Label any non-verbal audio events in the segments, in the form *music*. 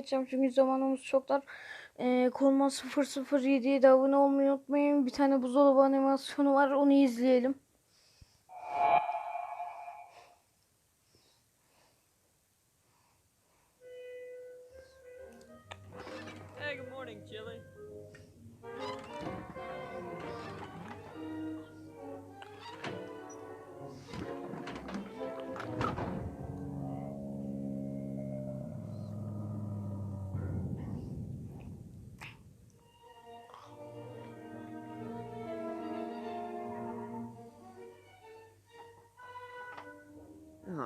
geçeceğim çünkü zamanımız çok dar. Ee, Kolma 007'ye de abone olmayı unutmayın. Bir tane buzdolabı animasyonu var onu izleyelim.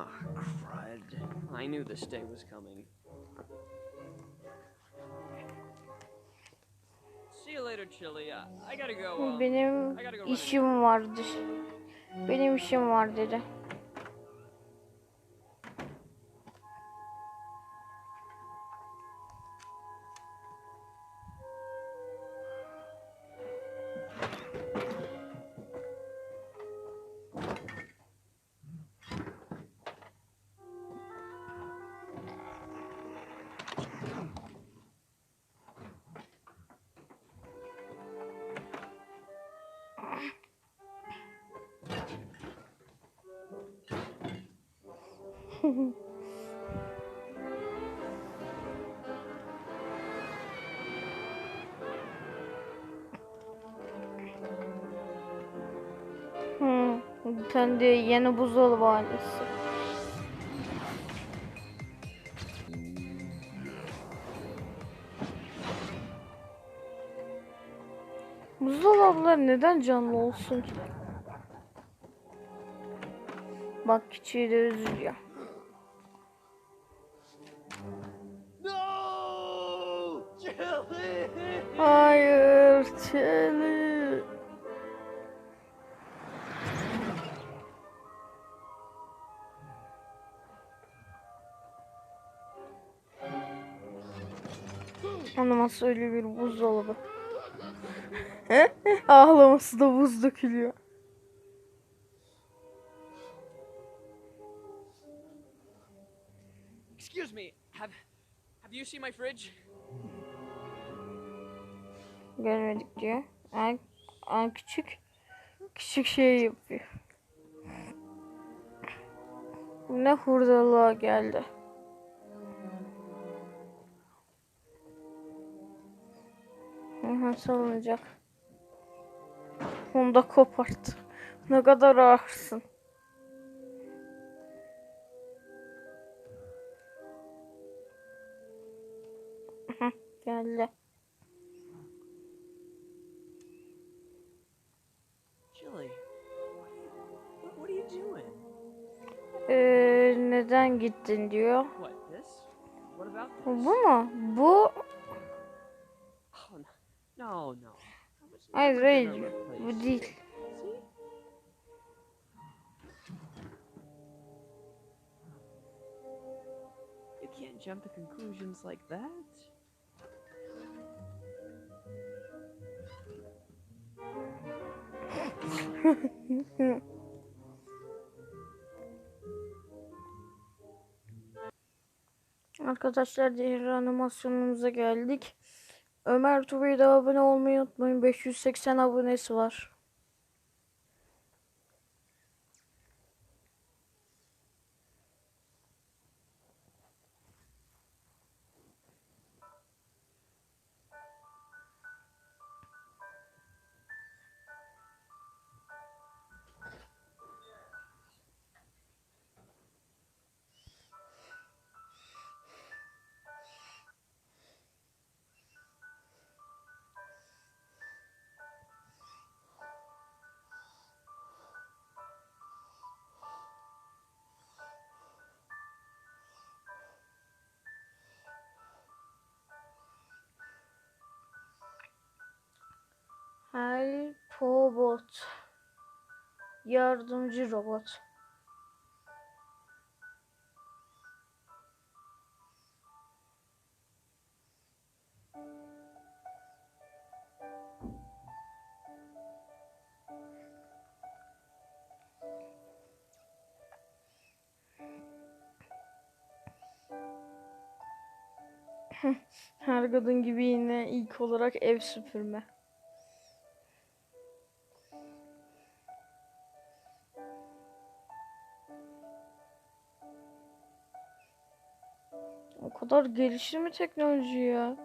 Oh, crud. I knew this day was coming. See you later, Chili. I, I gotta go. Benim I gotta go. run işim vardır. Benim işim var dedi. Hmm, bir de yeni buzdolabı ailesi. Buzdolabılar neden canlı olsun ki? Bak küçüğü de üzülüyor. Hayır, Çeli. Anlaması öyle bir buzdolabı. *laughs* Ağlaması da buz dökülüyor. Excuse me. Have Have you seen my fridge? Görmedik diyor. En, en küçük küçük şey yapıyor. Ne hurdalığa geldi. Hı salınacak. Onu da koparttı. Ne kadar ağırsın. Geldi. Ee, neden gittin diyor. What this? What about this? Bu mu? Bu Oh, no, no. I was hayır never hayır gonna replace bu it. değil. See? You can't jump to conclusions like that. *laughs* Arkadaşlar diğer animasyonumuza geldik. Ömer Tuba'ya da abone olmayı unutmayın. 580 abonesi var. yardımcı robot. Her kadın gibi yine ilk olarak ev süpürme. O kadar gelişti mi teknoloji ya?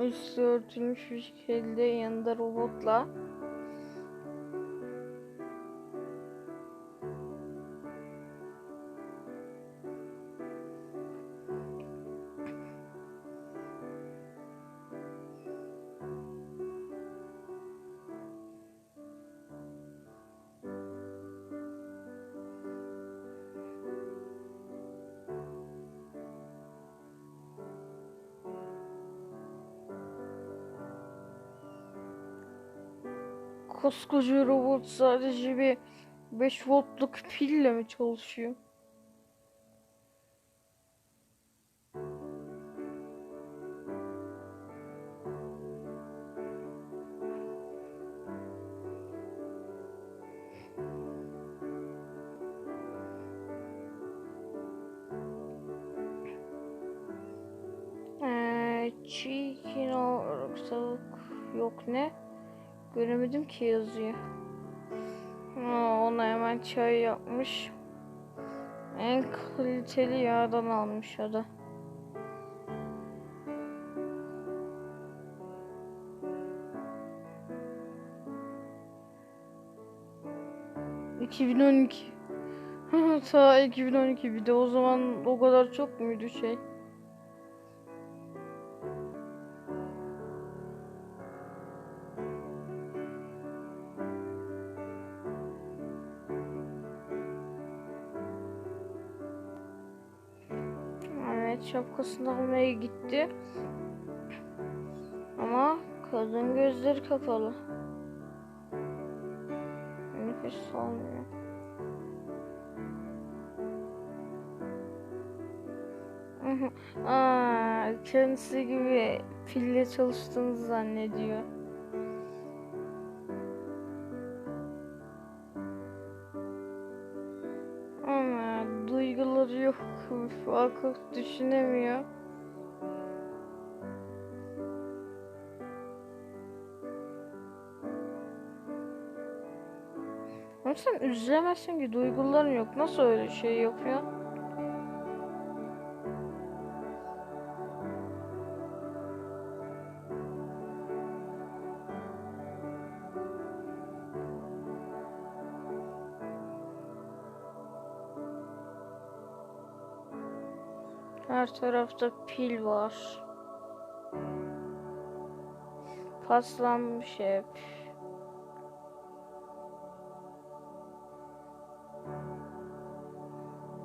Üstü örtülmüş bir şekilde yanında robotla. Koskoca robot sadece bir 5 voltluk pille mi çalışıyor? Ee, çiğ kino yok ne? Göremedim ki yazıyı. Ha, ona hemen çay yapmış. En kaliteli yağdan almış o da. ...2012. *laughs* Ta 2012 bir de o zaman o kadar çok muydu şey? Evet şapkasını almaya gitti. Ama kadın gözleri kapalı. Nefes almıyor. *laughs* Aa, kendisi gibi pille çalıştığını zannediyor. Yok. Akıl düşünemiyor. Ama sen üzülemezsin ki duyguların yok. Nasıl öyle şey yapıyor? Tarafta pil var. Paslanmış hep.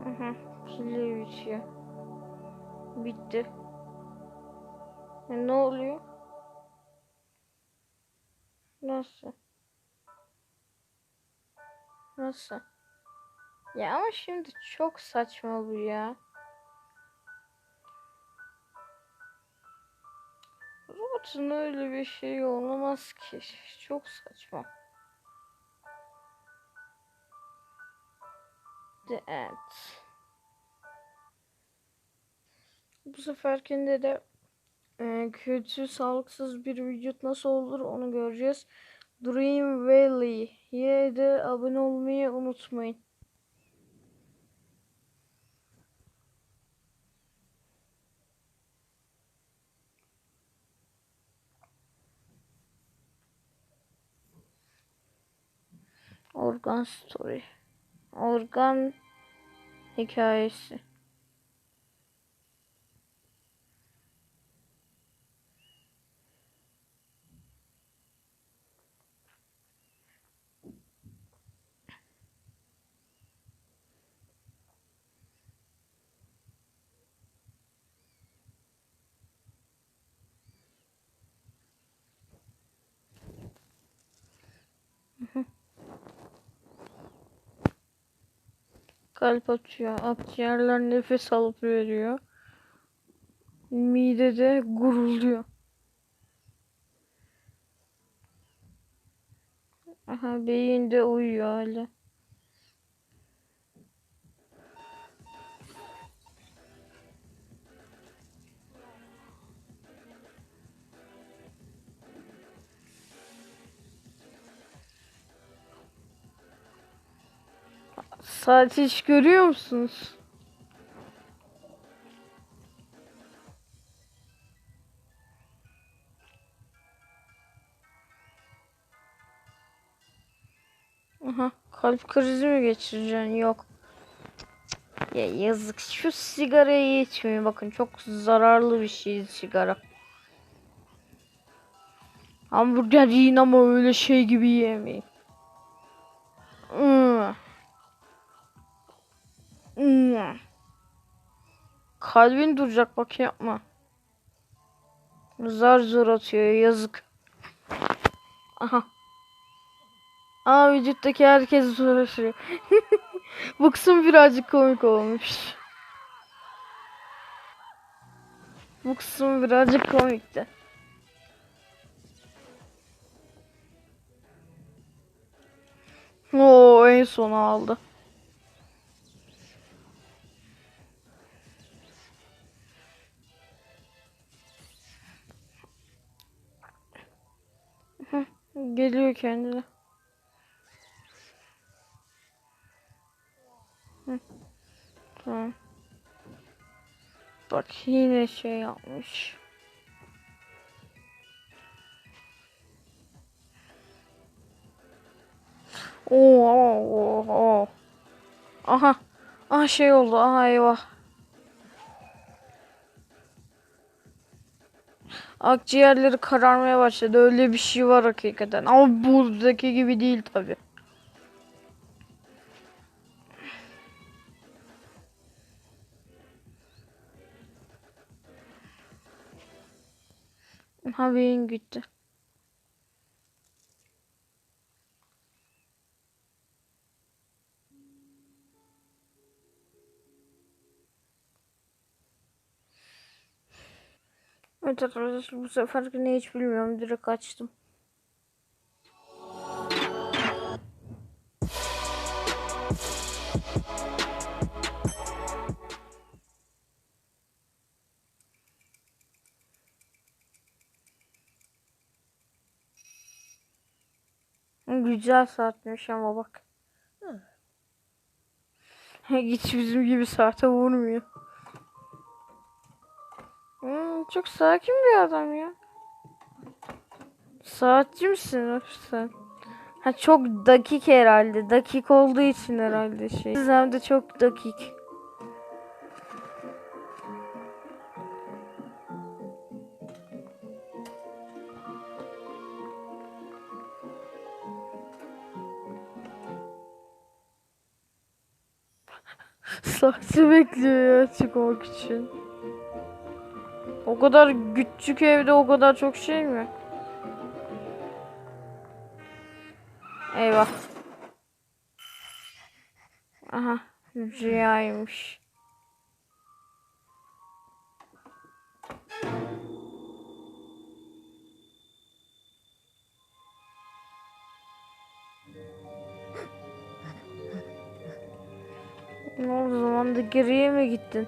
Aha, pili bitiyor. Bitti. E, ne oluyor? Nasıl? Nasıl? Ya ama şimdi çok saçma bu ya. Robotun öyle bir şey olamaz ki. Çok saçma. The End. Bu seferkinde de e, kötü, sağlıksız bir vücut nasıl olur onu göreceğiz. Dream Valley'ye de abone olmayı unutmayın. Organ Story. Organ hikayesi. Kalp atıyor. Akciğerler nefes alıp veriyor. Midede gurulduyor. Aha beyin de uyuyor hala. Saati hiç görüyor musunuz? Aha, kalp krizi mi geçireceksin? Yok. Ya yazık. Şu sigarayı içmeyin. Bakın çok zararlı bir şey sigara. Hamburger yiyin ama öyle şey gibi yemeyin. Kalbin duracak bak yapma. Zar zor atıyor yazık. Aha. Aa vücuttaki herkes uğraşıyor. *laughs* Bu kısım birazcık komik olmuş. Bu kısım birazcık komikti. Oo en sona aldı. Geliyor kendine. Hı, Tamam. Bak yine şey yapmış. Oo, oo, oo. Aha. Aha şey oldu. Aha eyvah. Akciğerleri kararmaya başladı. Öyle bir şey var hakikaten. Ama buradaki gibi değil tabi. Ha beyin gitti. Evet arkadaşlar bu sefer ne hiç bilmiyorum. Direkt açtım. Güzel saatmiş ama bak. *laughs* Hiç bizim gibi saate vurmuyor. Çok sakin bir adam ya. Saatçi misin sen? Ha çok dakik herhalde. Dakik olduğu için herhalde şey. Siz hem de çok dakik. *laughs* Saatçi bekliyor ya çıkmak için. O kadar küçük evde o kadar çok şey mi? Eyvah. Aha. Rüyaymış. Ne oldu zaman da geriye mi gittin?